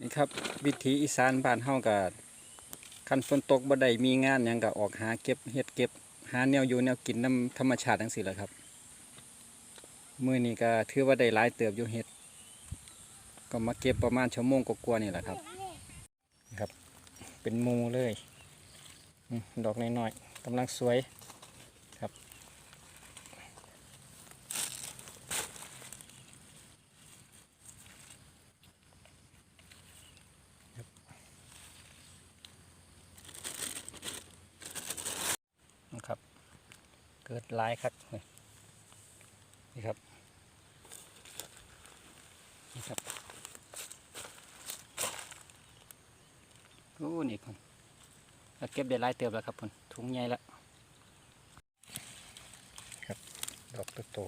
นี่ครับ วิถีอีสานบ้านเฮาก็คันฝนตกบ่ได้มีงานยังก็ออกหาเก็บเฮ็ดเก็บ หาแนวอยู่แนวกินน้ำธรรมชาติจังซี่แหละครับมื้อนี้ก็ถือว่าได้หลายเติบอยู่เฮ็ด ก็มาเก็บประมาณชั่วโมงกว่าๆนี่แหละครับครับ เป็นมูเลย ดอกน้อยๆกำลังสวยครับ นะครับ เกิดลายครับนี่ครับ นี่ครับโอ้นี่พนเก็บได้ลายเติบแล้วครับพนถุงใหญ่แล้วครับดอกโต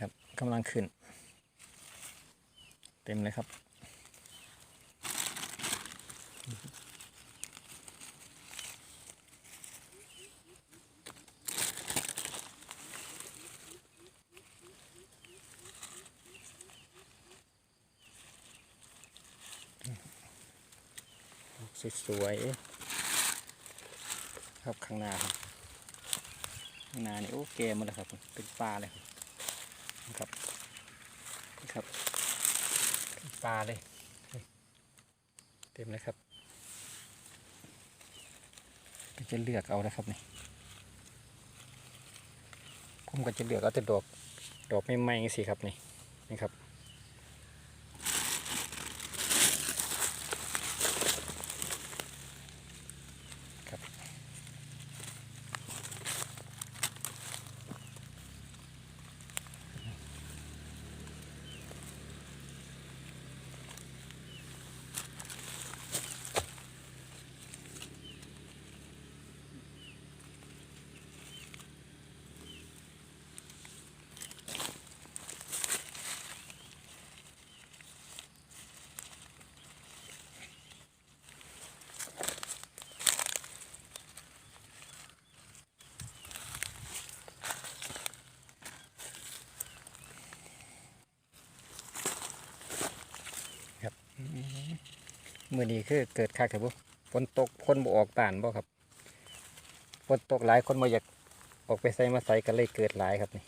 ครับกำลังขึ้น เต็มเลยครับ สวยๆครับข้างหน้าครับข้างหน้านี่โอ้เกมหมดแล้วครับ เป็นปลาเลยครับนี่ครับ ปลาเลย เต็มเลยครับก็จะเลือกเอานะครับนี่ผมก็จะเลือกเอาแต่ดอกดอกไม่ไหม้สิครับนี่นี่ครับ มือนี้คือเกิดคักครับบุฝนตกคนบ่ออกป่านบ่ครับฝนตกหลายคนบ่อยากออกไปใส่มาใส่ก็เลยเกิดหลายครับนี่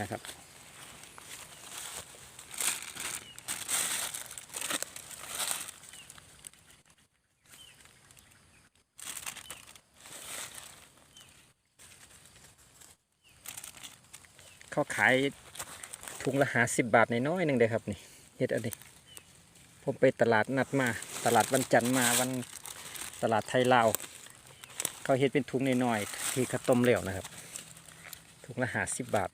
นะครับเขาขายถุงละหาสิบบาทในน้อยๆหนึ่งเด้อครับนี่เฮ็ดอันนี้ ผมไปตลาดนัดมา ตลาดวันจันทร์มาวันตลาดไทยลาวเขาเฮ็ดเป็นถุงน้อยๆที่ข้าต้มเหลวนะครับถุงละหาสิบบาท